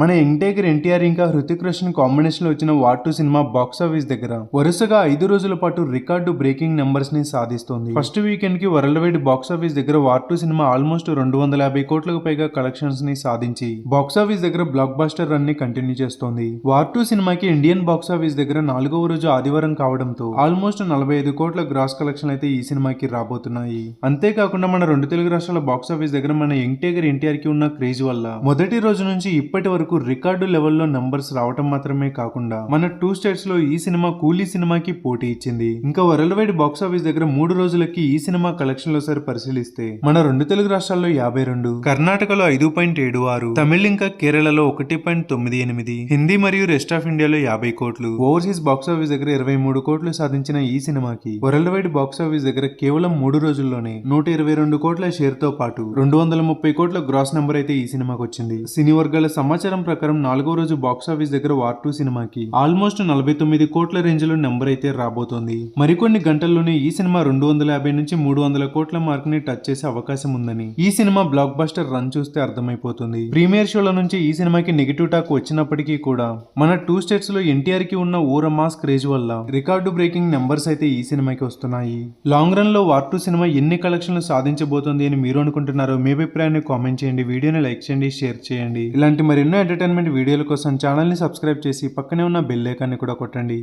మన ఎంటేకర్ ఎన్టీఆర్ ఇంకా హృతిక్ రోషన్ కాంబినేషన్లో వచ్చిన war two cinema box office దగ్గర. వరుసగా ఐదు రోజుల పాటు రికార్డు బ్రేకింగ్ నెంబర్స్ని సాధిస్తోంది. ఫస్ట్ వీకెండ్కి వరల్డ్ వైడ్ బాక్స్ ఆఫీస్ దగ్గర వార్ టూ సినిమా ఆల్మోస్ట్ రెండు వందల యాభై కోట్లకు పైగా కలెక్షన్స్ని సాధించి బాక్స్ ఆఫీస్ దగ్గర బ్లాక్ బాస్టర్ రన్ని కంటిన్యూ చేస్తోంది. వార్ టూ సినిమాకి ఇండియన్ బాక్స్ ఆఫీస్ దగ్గర నాలుగవ రోజు ఆదివారం కావడంతో ఆల్మోస్ట్ నలభై ఐదు కోట్ల గ్రాస్ కలెక్షన్ అయితే ఈ సినిమాకి రాబోతున్నాయి. అంతేకాకుండా మన రెండు తెలుగు రాష్ట్రాల బాక్స్ ఆఫీస్ దగ్గర మన యంగ్ ఎన్టీఆర్కి ఉన్న క్రేజ్ వల్ల మొదటి రోజు నుంచి ఇప్పటి వరకు రికార్డు లెవెల్లో నంబర్స్ రావటం మాత్రమే కాకుండా మన టూ స్టేట్స్లో ఈ సినిమా కూలీ సినిమాకి పోటీ ఇచ్చింది. ఇంకా వరల్డ్ వైడ్ బాక్స్ ఆఫీస్ దగ్గర మూడు రోజులకి ఈ సినిమా కలెక్షన్లో సరి పరిశీలిస్తే మన రెండు తెలుగు రాష్ట్రాల్లో యాభై రెండు కర్ణాటకలో ఐదు పాయింట్ ఏడు ఆరు తమిళ ఇంకా కేరళలో ఒకటి పాయింట్ తొమ్మిది ఎనిమిది హిందీ మరియు రెస్ట్ ఆఫ్ ఇండియాలో యాభై కోట్లు. ఓవర్సీస్ బాక్స్ ఆఫీస్ దగ్గర ఇరవై మూడు కోట్లు సాధించిన ఈ సినిమాకి వరల్డ్ వైడ్ బాక్స్ ఆఫీస్ దగ్గర కేవలం మూడు రోజుల్లోనే నూట ఇరవై రెండు కోట్ల షేర్తో పాటు రెండు వందల ముప్పై కోట్ల గ్రాస్ నెంబర్ అయితే ఈ సినిమాకి వచ్చింది సినీ వర్గాల సమాచారం ప్రకారం నాలుగో రోజు బాక్స్ ఆఫీస్ దగ్గర వార్ టూ సినిమాకి ఆల్మోస్ట్ నలభై తొమ్మిది కోట్ల రేంజ్లో నెంబర్ అయితే రాబోతోంది. మరికొన్ని గంటల్లోనే ఈ సినిమా రెండు వందల యాభై నుంచి మూడు వందల కోట్ల మార్క్ని టచ్ చేసే అవకాశం ఉందని ఈ సినిమా బ్లాక్ బస్టర్ రన్ చూస్తే అర్థమైపోతుంది. ప్రీమియర్ షోల నుంచి ఈ సినిమాకి నెగిటివ్ టాక్ వచ్చినప్పటికీ కూడా మన టూ స్టేట్స్లో ఎన్టీఆర్కి ఉన్న ఊర మాస్ క్రేజ్ వల్ల రికార్డు బ్రేకింగ్ నెంబర్స్ అయితే ఈ సినిమాకి వస్తున్నాయి. లాంగ్ రన్లో వార్ టూ సినిమా ఎన్ని కలెక్షన్లు సాధించబోతోంది అని మీరు అనుకుంటున్నారో మీ అభిప్రాయాన్ని కామెంట్ చేయండి. వీడియోని లైక్ చేయండి షేర్ చేయండి. ఇలాంటి మరెన్నో ఎంటర్టైన్మెంట్ వీడియోల కోసం ఛానల్ని సబ్స్క్రైబ్ చేసి పక్కనే ఉన్న బెల్ ఐకాన్ని కూడా కొట్టండి.